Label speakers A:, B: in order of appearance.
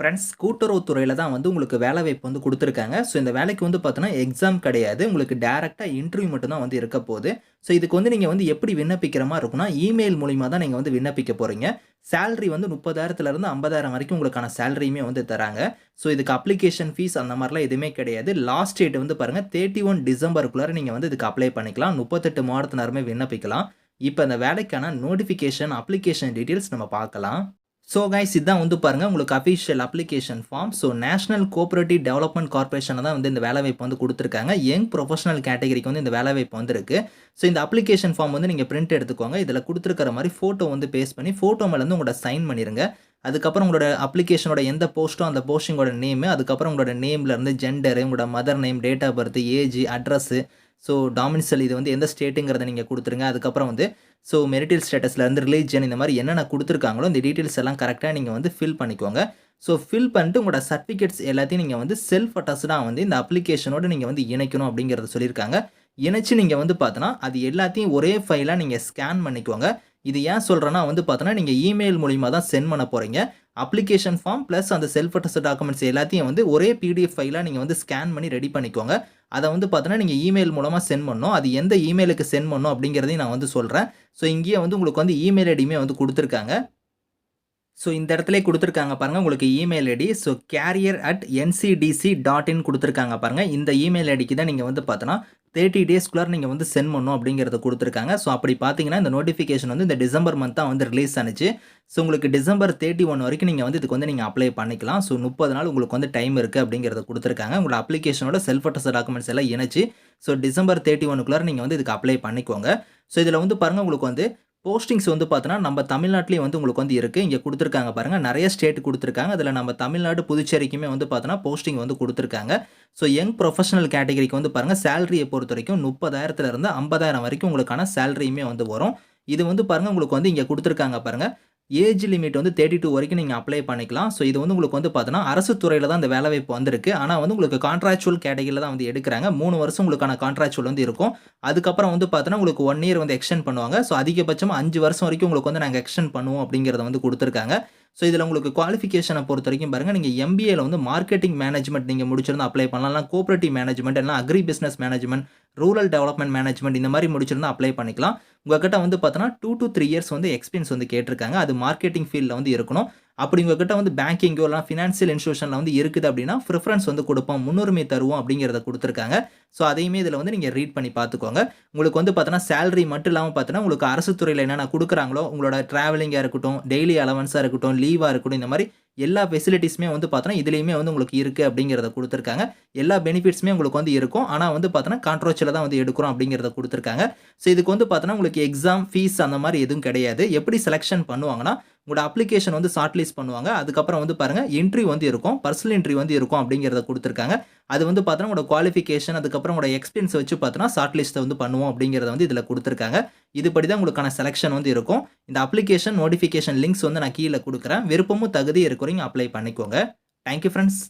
A: Friends கூட்டுறவு துறையில் தான் வந்து உங்களுக்கு வேலை வாய்ப்பு வந்து கொடுத்துருக்காங்க. ஸோ இந்த வேலைக்கு வந்து பார்த்தோன்னா எக்ஸாம் கிடையாது. உங்களுக்கு டேரெக்டாக இன்டர்வியூ மட்டும் தான் வந்து இருக்க போகுது. ஸோ இதுக்கு வந்து நீங்கள் வந்து எப்படி விண்ணப்பிக்கிற மாதிரி இருக்குன்னா இமெயில் மூலிமா தான் நீங்கள் வந்து விண்ணப்பிக்க போகிறீங்க சேலரி வந்து முப்பதாயிரத்துலேருந்து ஐம்பதாயிரம் வரைக்கும் உங்களுக்கான சேலரியுமே வந்து தராங்க. ஸோ இதுக்கு அப்ளிகேஷன் ஃபீஸ் அந்த மாதிரிலாம் எதுவுமே கிடையாது. லாஸ்ட் டேட் வந்து பாருங்கள் தேர்ட்டி ஒன் டிசம்பருக்குள்ளார நீங்கள் வந்து இதுக்கு அப்ளை பண்ணிக்கலாம். முப்பத்தெட்டு மாதத்தினருமே விண்ணப்பிக்கலாம். இப்போ இந்த வேலைக்கான நோட்டிஃபிகேஷன் அப்ளிகேஷன் டீட்டெயில்ஸ் நம்ம பார்க்கலாம். ஸோ கைஸ் இதுதான் வந்து பாருங்கள் உங்களுக்கு official application form so national cooperative development கார்பரேஷனை தான் வந்து இந்த வேலைவாய்ப்பு வந்து கொடுத்துருக்காங்க. யங் ப்ரொஃபஷனல் கேட்டகரிக்கு வந்து இந்த வேலைவாய்ப்பு வந்துருக்கு. ஸோ இந்த அப்ளிகேஷன் ஃபார்ம் வந்து நீங்கள் பிரிண்ட் எடுத்துக்கோங்க. இதில் கொடுத்துருக்கிற மாதிரி ஃபோட்டோ வந்து பேஸ்ட் பண்ணி ஃபோட்டோ மேலே வந்து உங்களோட சைன் பண்ணிடுங்க அதுக்கப்புறம் உங்களோட அப்ளிகேஷனோட எந்த போஸ்ட்டோ அந்த போஸ்டிங்கோட நேமு அதுக்கப்புறம் உங்களோட நேம்லேருந்து ஜெண்டரு உங்களோட mother name date of birth age address so domicile இது வந்து எந்த ஸ்டேட்டுங்கிறத நீங்கள் கொடுத்துருங்க. அதுக்கப்புறம் வந்து ஸோ மெரிட்டல் ஸ்டேட்டஸ்லேருந்து ரிலீஜன் இந்த மாதிரி என்னென்ன கொடுத்துருக்காங்களோ இந்த டீட்டெயில்ஸ் எல்லாம் கரெக்டாக நீங்கள் வந்து ஃபில் பண்ணிக்கோங்க. ஸோ ஃபில் பண்ணிட்டு உங்களோட சர்டிஃபிகேட்ஸ் எல்லாத்தையும் நீங்கள் வந்து செல்ஃப் அட்டஸ்டாக வந்து இந்த அப்ளிகேஷனோட நீங்கள் வந்து இணைக்கணும் அப்படிங்கிறத சொல்லியிருக்காங்க. இணைச்சு நீங்கள் வந்து பார்த்தோன்னா அது எல்லாத்தையும் ஒரே ஃபைலாக நீங்கள் ஸ்கேன் பண்ணிக்கோங்க. இது ஏன் சொல்கிறேன்னா வந்து பார்த்தோன்னா நீங்கள் இமெயில் மூலிமா தான் சென்ட் பண்ண போகிறீங்க அப்ளிகேஷன் ஃபார்ம் ப்ளஸ் அந்த செல்ஃப் அட்டஸ்ட் டாக்குமெண்ட்ஸ் எல்லாத்தையும் வந்து ஒரே பிடிஎஃப் ஃபைலாக நீங்கள் வந்து ஸ்கேன் பண்ணி ரெடி பண்ணிக்கோங்க. அதை வந்து பார்த்தோன்னா நீங்கள் இமெயில் மூலமாக சென்ட் பண்ணோம் அது எந்த இமெயிலுக்கு சென்ட் பண்ணோம் அப்படிங்கிறதையும் நான் வந்து சொல்கிறேன் ஸோ இங்கேயே வந்து உங்களுக்கு வந்து இமெயில் ஐடியுமே வந்து கொடுத்துருக்காங்க. ஸோ இந்த இடத்துல கொடுத்துருக்காங்க பாருங்கள் உங்களுக்கு email ID so career at NCDC dot in கொடுத்துருக்காங்க பாருங்கள் இந்த இமெயில் ஐடிக்கு தான் நீங்கள் வந்து பார்த்தோன்னா தேர்ட்டி டேஸ்க்குள்ளார நீங்கள் வந்து சென்ட் பண்ணணும் அப்படிங்கிறத கொடுத்துருக்காங்க. ஸோ அப்படி பார்த்தீங்கன்னா இந்த நோட்டிஃபிகேஷன் வந்து இந்த டிசம்பர் மந்த் தான் வந்து ரிலீஸ் ஆனிச்சு. ஸோ உங்களுக்கு டிசம்பர் தேர்ட்டி ஒன் வரைக்கும் நீங்கள் வந்து இதுக்கு வந்து நீங்கள் அப்ளை பண்ணிக்கலாம். ஸோ முப்பது நாள் உங்களுக்கு வந்து டைம் இருக்குது அப்படிங்கிறத கொடுத்துருக்காங்க. உங்களோட அப்ளிகேஷனோட செல்ஃப் அட்டஸ் டாக்குமெண்ட்ஸ் எல்லாம் இணைச்சு ஸோ டிசம்பர் தேர்ட்டி ஒனுக்குள்ளே நீங்கள் வந்து இதுக்கு அப்ளை பண்ணிக்கோங்க. ஸோ இதில் வந்து பாருங்கள் உங்களுக்கு வந்து போஸ்டிங்ஸ் வந்து பார்த்தோன்னா நம்ம தமிழ்நாட்டிலேயே வந்து உங்களுக்கு வந்து இருக்குது இங்கே கொடுத்துருக்காங்க பாருங்கள் நிறைய ஸ்டேட் கொடுத்துருக்காங்க. அதில் நம்ம தமிழ்நாடு புதுச்சேரிக்குமே வந்து பார்த்தோன்னா போஸ்டிங் வந்து கொடுத்துருக்காங்க. ஸோ யங் ப்ரொஃபஷனல் கேட்டகரிக்கு வந்து பாருங்கள் சேலரியை பொறுத்த வரைக்கும் முப்பதாயிரத்துலேருந்து ஐம்பதாயிரம் வரைக்கும் உங்களுக்கான சேலரியுமே வந்து வரும். இது வந்து பாருங்கள் உங்களுக்கு வந்து இங்கே கொடுத்துருக்காங்க பாருங்கள் ஏஜ் லிமிட் வந்து தேர்ட்டி டூ வரைக்கும் நீங்கள் அப்ளை பண்ணிக்கலாம். ஸோ இது வந்து உங்களுக்கு வந்து பார்த்தீங்கன்னா அரசு துறையில் தான் இந்த வேலைவாய்ப்பு வந்திருக்கு. ஆனால் வந்து உங்களுக்கு கான்ட்ராக்சுவல் கேட்டகரியில் தான் வந்து எடுக்கிறாங்க. மூணு வருஷம் உங்களுக்கான கான்ட்ராக்சுவல் வந்து இருக்கும். அதுக்கப்புறம் வந்து பார்த்தீங்கன்னா உங்களுக்கு ஒன் இயர் வந்து எக்ஸ்டெண்ட் பண்ணுவாங்க. ஸோ அதிகபட்சமாக அஞ்சு வருஷம் வரைக்கும் உங்களுக்கு வந்து நாங்கள் எக்ஸ்டெண்ட் பண்ணுவோம் அப்படிங்கிறத வந்து கொடுத்துருக்காங்க. ஸோ இதில் உங்களுக்கு குவாலிஃபிகேஷனை பொறுத்த வரைக்கும் பாருங்கள் நீங்கள் எம்பிஏல வந்து மார்க்கெட்டிங் மேனேஜ்மெண்ட் நீங்கள் முடிச்சிருந்தா அப்ளை பண்ணலாம். கோஆப்ரேட்டிவ் மேனேஜ்மெண்ட் எல்லாம் agri business management rural development management இந்த மாதிரி முடிச்சிருந்தா அப்ளை பண்ணிக்கலாம். உங்ககிட்ட வந்து பார்த்தோன்னா டூ டு த்ரீ இயர்ஸ் வந்து எக்ஸ்பீரியன்ஸ் வந்து கேட்டிருக்காங்க. அது மார்க்கெட்டிங் ஃபீல்டில் வந்து இருக்கணும். அப்படி உங்ககிட்ட வந்து பேங்கிங்கோ இல்லை ஃபினான்ஷியல் இன்ஸ்டியூஷனில் வந்து இருக்குது அப்படின்னா ப்ரிஃபரன்ஸ் வந்து கொடுப்போம் முன்னுரிமை தருவோம் அப்படிங்கிறத கொடுத்துருக்காங்க. ஸோ அதையுமே இதில் வந்து நீங்கள் ரீட் பண்ணி பார்த்துக்கோங்க. உங்களுக்கு வந்து பார்த்தோன்னா சேலரி மட்டும் இல்லாமல் பார்த்தோன்னா உங்களுக்கு அரசு துறையில் என்னென்ன கொடுக்குறாங்களோ உங்களோட ட்ராவலிங்காக இருக்கட்டும் டெய்லி அலவன்ஸாக இருக்கட்டும் லீவாக இருக்கட்டும் இந்த மாதிரி எல்லா ஃபெசிலிட்டிஸுமே வந்து பார்த்தோன்னா இதுலேயுமே வந்து உங்களுக்கு இருக்குது அப்படிங்கிறத கொடுத்துருக்காங்க. எல்லா பெனிஃபிட்ஸுமே உங்களுக்கு வந்து இருக்கும். ஆனால் வந்து பார்த்தோன்னா கான்ட்ரோச்சில் தான் வந்து எடுக்கிறோம் அப்படிங்கிறத கொடுத்துருக்காங்க. ஸோ இதுக்கு வந்து பார்த்தோன்னா உங்களுக்கு எக்ஸாம் ஃபீஸ் அந்த மாதிரி எதுவும் கிடையாது. எப்படி செலெக்ஷன் பண்ணுவாங்கன்னா உங்களோட அப்ளிகேஷன் வந்து ஷார்ட் லிஸ்ட் பண்ணுவாங்க. அதுக்கப்புறம் வந்து பாருங்கள் இன்ட்ரி வந்து இருக்கும். பர்சனல் இன்ட்ரி வந்து இருக்கும் அப்படிங்கிறத கொடுத்துருக்காங்க. அது வந்து பார்த்தோன்னா உங்களோட குவாலிஃபிகேஷன் அதுக்கப்புறம் உங்களோட எக்ஸ்பீரியன்ஸ் வச்சு பார்த்தோன்னா ஷார்ட் லிஸ்ட்டை வந்து பண்ணுவோம் அப்படிங்கிறத வந்து இதில் கொடுத்துருக்காங்க. இதுபடி தான் உங்களுக்கான செலெக்ஷன் வந்து இருக்கும். இந்த அப்ளிகேஷன் நோட்டிஃபிகேஷன் லிங்க்ஸ் வந்து நான் கீழே கொடுக்குறேன். விருப்பமும் தகுதி இருக்கிறீங்க அப்ளை பண்ணிக்கோங்க. Thank you friends